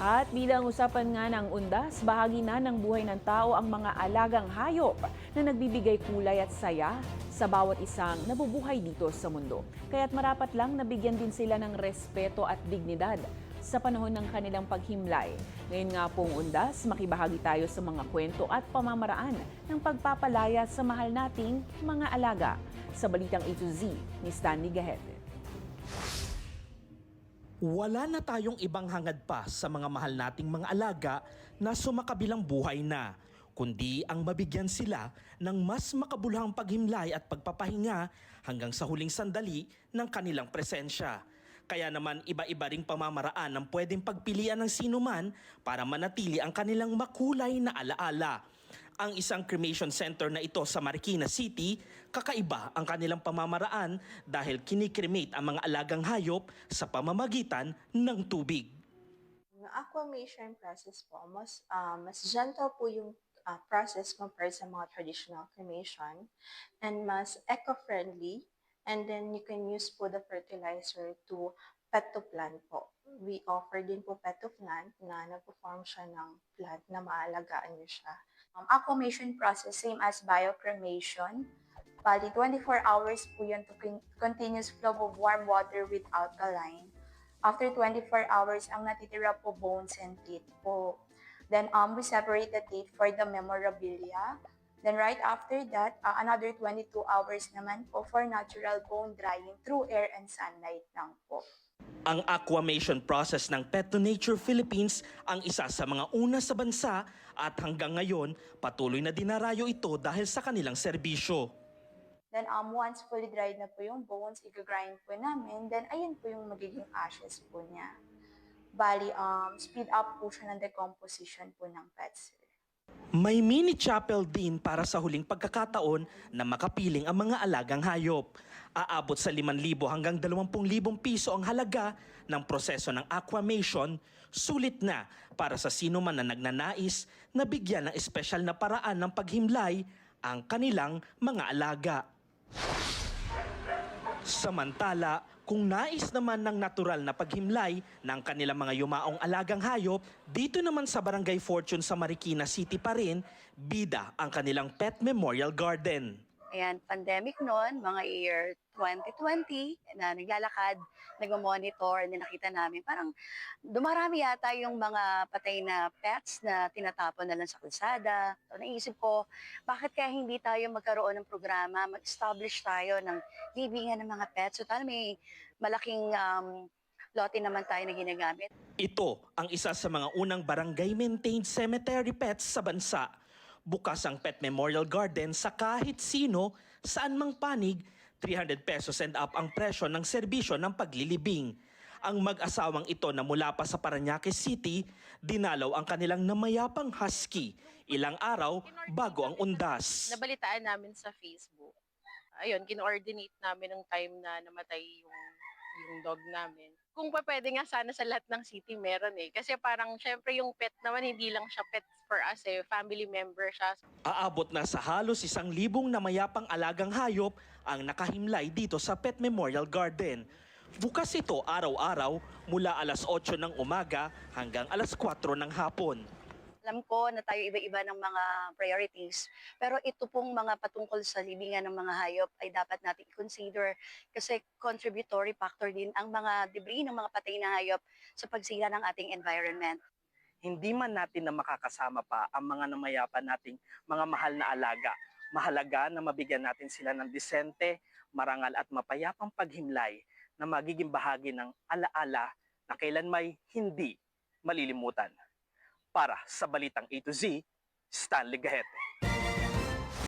At bilang usapan nga ng undas, bahagi na ng buhay ng tao ang mga alagang hayop na nagbibigay kulay at saya sa bawat isang nabubuhay dito sa mundo. Kaya't marapat lang nabigyan din sila ng respeto at dignidad sa panahon ng kanilang paghimlay. Ngayon nga pong undas, makibahagi tayo sa mga kwento at pamamaraan ng pagpapalaya sa mahal nating mga alaga. Sa Balitang A to Z ni Stanley Gahete. Wala na tayong ibang hangad pa sa mga mahal nating mga alaga na sumakabilang buhay na, kundi ang mabigyan sila ng mas makabuluhang paghimlay at pagpapahinga hanggang sa huling sandali ng kanilang presensya. Kaya naman iba-iba ring pamamaraan ang pwedeng pagpilian ng sinuman para manatili ang kanilang makulay na alaala. Ang isang cremation center na ito sa Marikina City, kakaiba ang kanilang pamamaraan dahil kinikremate ang mga alagang hayop sa pamamagitan ng tubig. Yung aquamation process po, mas, ah, mas gentle po yung ah, process compared sa mga traditional cremation and mas eco-friendly and then you can use po the fertilizer to pet to plant po. We offer din po pet to plant na nagpo-form siya ng plant na maalagaan niyo siya. Um, aquamation process, same as biocremation. Bali, 24 hours po yun to con- continuous flow of warm water with alkaline. After 24 hours, ang natitira po bones and teeth po. Then um, we separate the teeth for the memorabilia. Then right after that, uh, another 22 hours naman po for natural bone drying through air and sunlight lang po. Ang aquamation process ng Pet to Nature Philippines ang isa sa mga una sa bansa at hanggang ngayon patuloy na dinarayo ito dahil sa kanilang serbisyo. Then um, once fully dried na po yung bones, i-grind po namin. Then ayun po yung magiging ashes po niya. Bali, um, speed up po siya ng decomposition po ng pet cell. May mini chapel din para sa huling pagkakataon na makapiling ang mga alagang hayop. Aabot sa 5,000 hanggang 20,000 piso ang halaga ng proseso ng aquamation, sulit na para sa sino man na nagnanais na bigyan ng espesyal na paraan ng paghimlay ang kanilang mga alaga. Samantala, kung nais naman ng natural na paghimlay ng kanilang mga yumaong alagang hayop, dito naman sa Barangay Fortune sa Marikina City pa rin, bida ang kanilang Pet Memorial Garden. Ayan, pandemic noon, mga year 2020, na naglalakad, nagmo-monitor, na nakita namin, parang dumarami yata yung mga patay na pets na tinatapon na lang sa kalsada. So, naisip ko, bakit kaya hindi tayo magkaroon ng programa, mag-establish tayo ng libingan ng mga pets. So, tal may malaking um, lote naman tayo na ginagamit. Ito ang isa sa mga unang barangay-maintained cemetery pets sa bansa. Bukas ang Pet Memorial Garden sa kahit sino, saan mang panig, 300 pesos and up ang presyo ng serbisyo ng paglilibing. Ang mag-asawang ito na mula pa sa Paranaque City, dinalaw ang kanilang namayapang husky. Ilang araw bago ang undas. nabalitaan namin sa Facebook. Ayun, kino-ordinate namin ng time na namatay yung yung dog namin. Kung pa pwede nga sana sa lahat ng city meron eh. Kasi parang syempre yung pet naman hindi lang siya pet for us eh. Family member siya. Aabot na sa halos isang libong namayapang alagang hayop ang nakahimlay dito sa Pet Memorial Garden. Bukas ito araw-araw mula alas 8 ng umaga hanggang alas 4 ng hapon. Alam ko na tayo iba-iba ng mga priorities, pero ito pong mga patungkol sa libingan ng mga hayop ay dapat natin i-consider kasi contributory factor din ang mga debris ng mga patay na hayop sa pagsira ng ating environment. hindi man natin na makakasama pa ang mga namayapan nating mga mahal na alaga. Mahalaga na mabigyan natin sila ng disente, marangal at mapayapang paghimlay na magiging bahagi ng alaala na kailan may hindi malilimutan. Para sa Balitang A to Z, Stanley Gahete.